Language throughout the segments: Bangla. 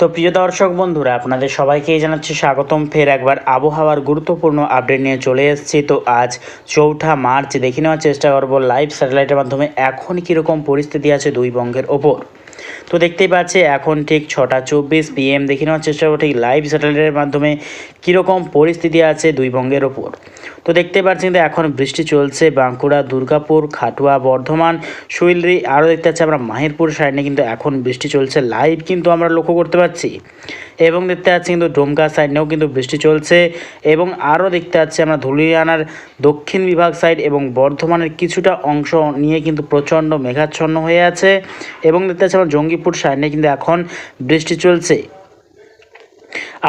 তো প্রিয় দর্শক বন্ধুরা, আপনাদের সবাইকেই জানাচ্ছি স্বাগতম। ফের একবার আবহাওয়ার গুরুত্বপূর্ণ আপডেট নিয়ে চলে এসেছি। তো আজ চৌঠা মার্চ, দেখে নেওয়ার চেষ্টা করব লাইভ স্যাটেলাইটের মাধ্যমে এখন কীরকম পরিস্থিতি আছে দুই বঙ্গের ওপর। তো দেখতেই পাচ্ছি, এখন ঠিক ছটা চব্বিশ পিএম দেখে নেওয়ার চেষ্টা করব ঠিক লাইভ স্যাটেলাইটের মাধ্যমে কীরকম পরিস্থিতি আছে দুই বঙ্গের ওপর। তো দেখতে পাচ্ছেন কিন্তু এখন বৃষ্টি চলছে, বাঁকুড়া, দুর্গাপুর, খাটুয়া, বর্ধমান শৈলরি আরও দেখতে পাচ্ছি আমরা মাহিরপুর সাইডে কিন্তু এখন বৃষ্টি চলছে লাইভ কিন্তু আমরা লক্ষ্য করতে পারছি এবং দেখতে পাচ্ছি কিন্তু ডোমকা সাইডেও কিন্তু বৃষ্টি চলছে এবং আরও দেখতে পাচ্ছি আমরা ধুলিয়ানার দক্ষিণ বিভাগ সাইড এবং বর্ধমানের কিছুটা অংশ নিয়ে কিন্তু প্রচণ্ড মেঘাচ্ছন্ন হয়ে আছে এবং দেখতে পাচ্ছি আমরা জঙ্গিপুর সাইডে কিন্তু এখন বৃষ্টি চলছে।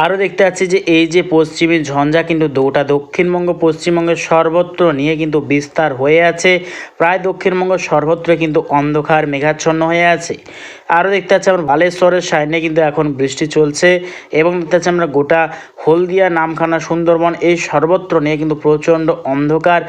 আরও দেখতে পাচ্ছি যে এই যে পশ্চিমী ঝঞ্ঝা কিন্তু গোটা দক্ষিণবঙ্গ পশ্চিমবঙ্গের সর্বত্র নিয়ে কিন্তু বিস্তার হয়ে আছে। প্রায় দক্ষিণবঙ্গ সর্বত্র কিন্তু অন্ধকার, মেঘাচ্ছন্ন হয়ে আছে। আরও দেখতে পাচ্ছি আমরা বালেশ্বরের সাইডে কিন্তু এখন বৃষ্টি চলছে এবং দেখতে পাচ্ছি আমরা গোটা হলদিয়া, নামখানা, সুন্দরবন এই সর্বত্র নিয়ে কিন্তু প্রচণ্ড অন্ধকার,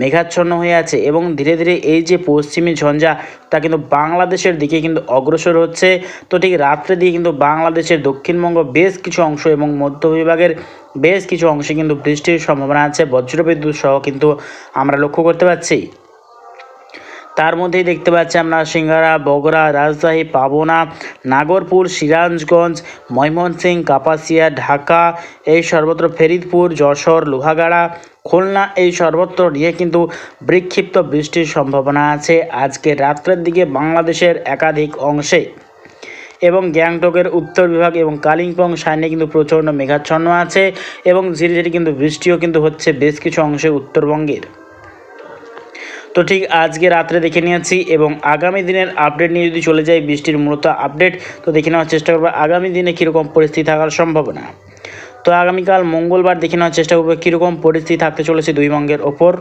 মেঘাচ্ছন্ন হয়ে আছে এবং ধীরে ধীরে এই যে পশ্চিমী ঝঞ্ঝা, তা কিন্তু বাংলাদেশের দিকে কিন্তু অগ্রসর হচ্ছে। তো ঠিক রাত্রে দিয়ে কিন্তু বাংলাদেশের দক্ষিণবঙ্গ বেশ কিছু অংশ এবং মধ্য বিভাগের বেশ কিছু অংশে কিন্তু বৃষ্টির সম্ভাবনা আছে। বজ্রবিদ্যুৎ সহ কিন্তু আমরা লক্ষ্য করতে পারছি তার মধ্যেই দেখতে পাচ্ছি আমরা সিঙ্গারা বগরা রাজশাহী, পাবনা, নাগরপুর, সিরাজগঞ্জ, ময়মনসিংহ, কাপাসিয়া, ঢাকা, এই সর্বত্র ফরিদপুর, যশোর, লোহাগাড়া, খুলনা, এই সর্বত্র নিয়ে কিন্তু বিক্ষিপ্ত বৃষ্টির সম্ভাবনা আছে। আজকে রাত্রের দিকে বাংলাদেশের একাধিক অংশে এবং গ্যাংটকের উত্তর বিভাগ এবং কালিম্পং সাইনে কিন্তু প্রচণ্ড মেঘাচ্ছন্ন আছে এবং ধীরে ধীরে কিন্তু বৃষ্টিও কিন্তু হচ্ছে বেশ কিছু অংশে উত্তরবঙ্গের। তো ঠিক আজকে রাত্রে দেখে নিয়েছি এবং আগামী দিনের আপডেট নিয়ে যদি চলে যাই বৃষ্টির মূলত আপডেট তো দেখে নেওয়ার চেষ্টা করব আগামী দিনে কীরকম পরিস্থিতি থাকার সম্ভাবনা। তো আগামীকাল মঙ্গলবার দেখে নেওয়ার চেষ্টা করব কীরকম পরিস্থিতি থাকতে চলেছে দুই বঙ্গের ওপর।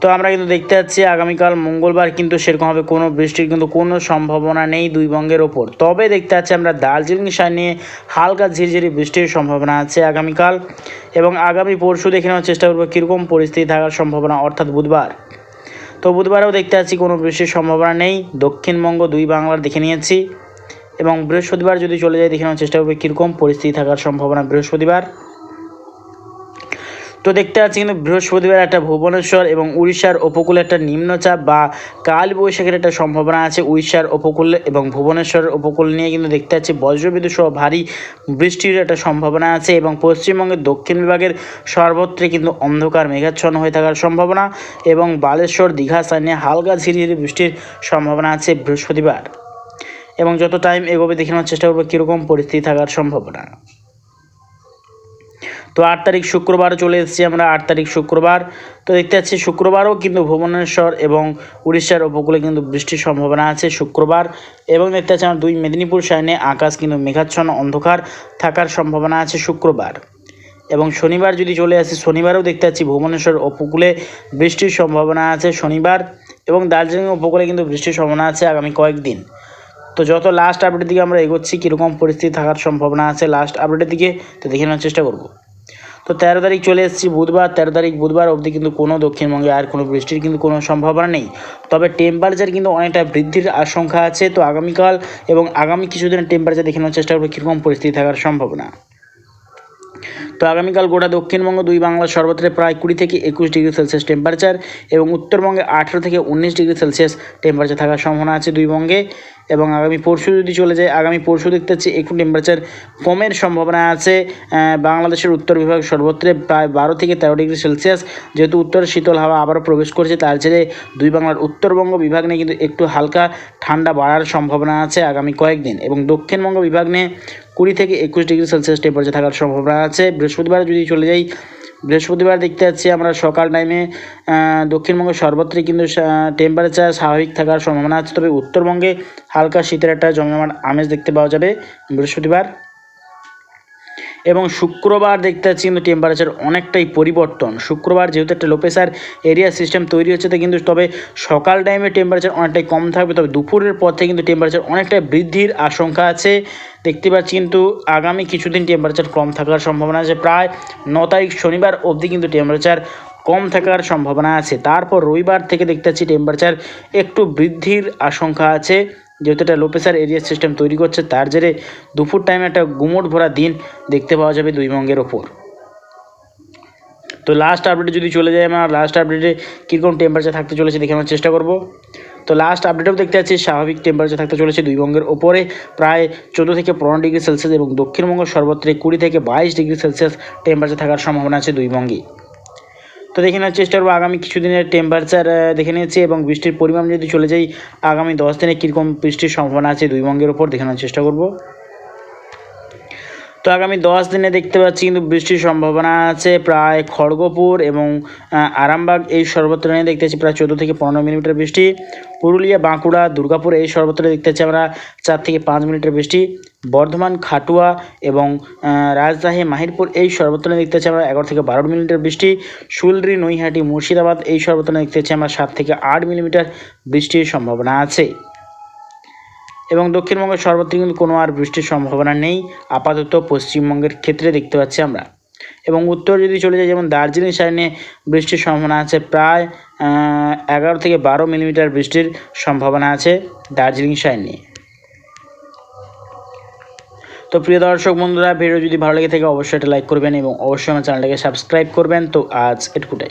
তো আমরা কিন্তু দেখতে পাচ্ছি আগামীকাল মঙ্গলবার কিন্তু সেরকমভাবে কোনো বৃষ্টির কিন্তু কোনো সম্ভাবনা নেই দুই বঙ্গের ওপর। তবে দেখতে পাচ্ছি আমরা দার্জিলিং নিয়ে হালকা ঝিরঝিরি বৃষ্টির সম্ভাবনা আছে আগামীকাল এবং আগামী পরশু দেখে নেওয়ার চেষ্টা করব কীরকম পরিস্থিতি থাকার সম্ভাবনা অর্থাৎ বুধবার। তো বুধবারেও দেখতে পাচ্ছি কোনো বৃষ্টির সম্ভাবনা নেই, দক্ষিণবঙ্গ দুই বাংলার দেখে নিয়েছি এবং বৃহস্পতিবার যদি চলে যায় দেখে নেওয়ার চেষ্টা করব কীরকম পরিস্থিতি থাকার সম্ভাবনা বৃহস্পতিবার। তো দেখতে পাচ্ছি কিন্তু বৃহস্পতিবার একটা ভুবনেশ্বর এবং উড়িষ্যার উপকূলে একটা নিম্নচাপ বা কালবৈশাখীর একটা সম্ভাবনা আছে উড়িষ্যার উপকূল এবং ভুবনেশ্বরের উপকূল নিয়ে কিন্তু দেখতে পাচ্ছি বজ্রবিদ্যুৎ সহ ভারী বৃষ্টির একটা সম্ভাবনা আছে এবং পশ্চিমবঙ্গের দক্ষিণ বিভাগের সর্বত্রে কিন্তু অন্ধকার মেঘাচ্ছন্ন হয়ে থাকার সম্ভাবনা এবং বালেশ্বর, দীঘা সাইনে হালকা ঝিরিঝিরি বৃষ্টির সম্ভাবনা আছে বৃহস্পতিবার। এবং যত টাইম এগোবে দেখে নেওয়ার চেষ্টা করব, কীরকম পরিস্থিতি থাকার সম্ভাবনা। তো আট তারিখ শুক্রবার চলে এসেছি আমরা, আট তারিখ শুক্রবার। তো দেখতে পাচ্ছি শুক্রবারও কিন্তু ভুবনেশ্বর এবং উড়িষ্যার উপকূলে কিন্তু বৃষ্টির সম্ভাবনা আছে শুক্রবার এবং দেখতে পাচ্ছি আমরা দুই মেদিনীপুর সাইনে আকাশ কিন্তু মেঘাচ্ছন্ন অন্ধকার থাকার সম্ভাবনা আছে শুক্রবার। এবং শনিবার যদি চলে আসি, শনিবারেও দেখতে পাচ্ছি ভুবনেশ্বর উপকূলে বৃষ্টির সম্ভাবনা আছে শনিবার এবং দার্জিলিং উপকূলে কিন্তু বৃষ্টির সম্ভাবনা আছে আগামী কয়েকদিন। তো যত লাস্ট আপডেটের দিকে আমরা এগোচ্ছি, কীরকম পরিস্থিতি থাকার সম্ভাবনা আছে লাস্ট আপডেটের দিকে, তো দেখে নেওয়ার চেষ্টা করব। তো তেরো তারিখ চলে এসেছি বুধবার, তেরো তারিখ বুধবার অবধি কিন্তু কোনো দক্ষিণবঙ্গে আর কোনো বৃষ্টির কিন্তু কোনো সম্ভাবনা নেই। তবে টেম্পারেচার কিন্তু অনেকটা বৃদ্ধির আশঙ্কা আছে। তো আগামীকাল এবং আগামী কিছুদিনের টেম্পারেচার দেখে নেওয়ার চেষ্টা করব, কীরকম পরিস্থিতি থাকার সম্ভাবনা। তো আগামীকাল গোটা দক্ষিণবঙ্গ, দুই বাংলার সর্বত্র প্রায় কুড়ি থেকে একুশ ডিগ্রি সেলসিয়াস টেম্পারেচার এবং উত্তরবঙ্গে আঠেরো থেকে উনিশ ডিগ্রি সেলসিয়াস টেম্পারেচার থাকার সম্ভাবনা আছে দুই বঙ্গে। এবং আগামী পরশু যদি চলে যায়, আগামী পরশু দেখতে পাচ্ছি একটু টেম্পারেচার কমের সম্ভাবনা আছে। বাংলাদেশের উত্তর বিভাগ সর্বত্রে প্রায় বারো থেকে তেরো ডিগ্রি সেলসিয়াস। যেহেতু উত্তর শীতল হাওয়া আবারও প্রবেশ করছে, তার ছেড়ে দুই বাংলার উত্তরবঙ্গ বিভাগ নিয়ে কিন্তু একটু হালকা ঠান্ডা বাড়ার সম্ভাবনা আছে আগামী কয়েকদিন। এবং দক্ষিণবঙ্গ বিভাগ নিয়ে কুড়ি থেকে একুশ ডিগ্রি সেলসিয়াস টেম্পারেচার থাকার সম্ভাবনা আছে। বৃহস্পতিবার যদি চলে যাই, বৃহস্পতিবার দেখতে পাচ্ছি আমরা সকাল টাইমে দক্ষিণবঙ্গে সর্বত্রই কিন্তু টেম্পারেচার স্বাভাবিক থাকার সম্ভাবনা আছে। তবে উত্তরবঙ্গে হালকা শীতের একটা জমজমাট আমেজ দেখতে পাওয়া যাবে বৃহস্পতিবার। এবং শুক্রবার দেখতে পাচ্ছি কিন্তু টেম্পারেচার অনেকটাই পরিবর্তন। শুক্রবার যেহেতু একটা লো প্রেশার এরিয়া সিস্টেম তৈরি হচ্ছে তো কিন্তু তবে সকাল টাইমে টেম্পারেচার অনেকটাই কম থাকবে, তবে দুপুরের পর থেকে কিন্তু টেম্পারেচার অনেকটাই বৃদ্ধির আশঙ্কা আছে। দেখতে পাচ্ছি কিন্তু আগামী কিছুদিন টেম্পারেচার কম থাকার সম্ভাবনা আছে। প্রায় ন তারিখ শনিবার অবধি কিন্তু টেম্পারেচার কম থাকার সম্ভাবনা আছে। তারপর রবিবার থেকে দেখতে পাচ্ছি টেম্পারেচার একটু বৃদ্ধির আশঙ্কা আছে। যেহেতু এটা লো প্রেশার এরিয়া সিস্টেম তৈরি করছে, তার জেরে দুপুর টাইমে একটা গুমট ভরা দিন দেখতে পাওয়া যাবে দুই বঙ্গের ওপর। তো লাস্ট আপডেটে যদি চলে যায় আমরা লাস্ট আপডেটে কীরকম টেম্পারেচার থাকতে চলেছে দেখে আমরা চেষ্টা করব। তো লাস্ট আপডেটেও দেখতে পাচ্ছি স্বাভাবিক টেম্পারেচার থাকতে চলেছে দুই বঙ্গের ওপরে, প্রায় চোদ্দ থেকে পনেরো ডিগ্রি সেলসিয়াস এবং দক্ষিণবঙ্গ সর্বত্র কুড়ি থেকে বাইশ ডিগ্রি সেলসিয়াস টেম্পারেচার থাকার সম্ভাবনা আছে দুই বঙ্গে। তো দেখে নেওয়ার চেষ্টা করব আগামী কিছুদিনের টেম্পারেচার দেখে নিয়েছি এবং বৃষ্টির পরিমাণ যদি চলে যাই, আগামী দশ দিনে কীরকম বৃষ্টির সম্ভাবনা আছে দুই বঙ্গের ওপর দেখে নেওয়ার চেষ্টা করব। তো আগামী দশ দিনে দেখতে পাচ্ছি কিন্তু বৃষ্টির সম্ভাবনা আছে প্রায় খড়গপুর এবং আরামবাগ, এই সর্বত্র নিয়ে দেখতে পাচ্ছি প্রায় চোদ্দ থেকে পনেরো মিলিমিটার বৃষ্টি। পুরুলিয়া, বাঁকুড়া, দুর্গাপুর, এই সর্বত্র দেখতে পাচ্ছি আমরা চার থেকে পাঁচ মিলিমিটার বৃষ্টি। বর্ধমান, খাটুয়া এবং রাজশাহী, মাহিরপুর এই সর্বত্র দেখতে পাচ্ছি আমরা এগারো থেকে বারো মিলিমিটার বৃষ্টি। শুলরি নৈহাটি, মুর্শিদাবাদ এই সর্বত্র দেখতে পাচ্ছি আমরা সাত থেকে আট মিলিমিটার বৃষ্টির সম্ভাবনা আছে। এবং দক্ষিণবঙ্গের সর্বত্র কিন্তু কোনো আর বৃষ্টির সম্ভাবনা নেই। আপাতত পশ্চিমবঙ্গের ক্ষেত্রে দেখতে পাচ্ছি আমরা। এবং উত্তর যদি চলে যায় যেমন দার্জিলিং সাইডে বৃষ্টির সম্ভাবনা আছে প্রায় এগারো থেকে বারো মিলিমিটার বৃষ্টির সম্ভাবনা আছে দার্জিলিং সাইড নিয়ে। তো প্রিয় দর্শক বন্ধুরা ভিডিও যদি ভালো লেগে থাকে, অবশ্যই এটা লাইক করবেন এবং অবশ্যই আমার চ্যানেলটাকে সাবস্ক্রাইব করবেন। তো আজ এটুকুটাই।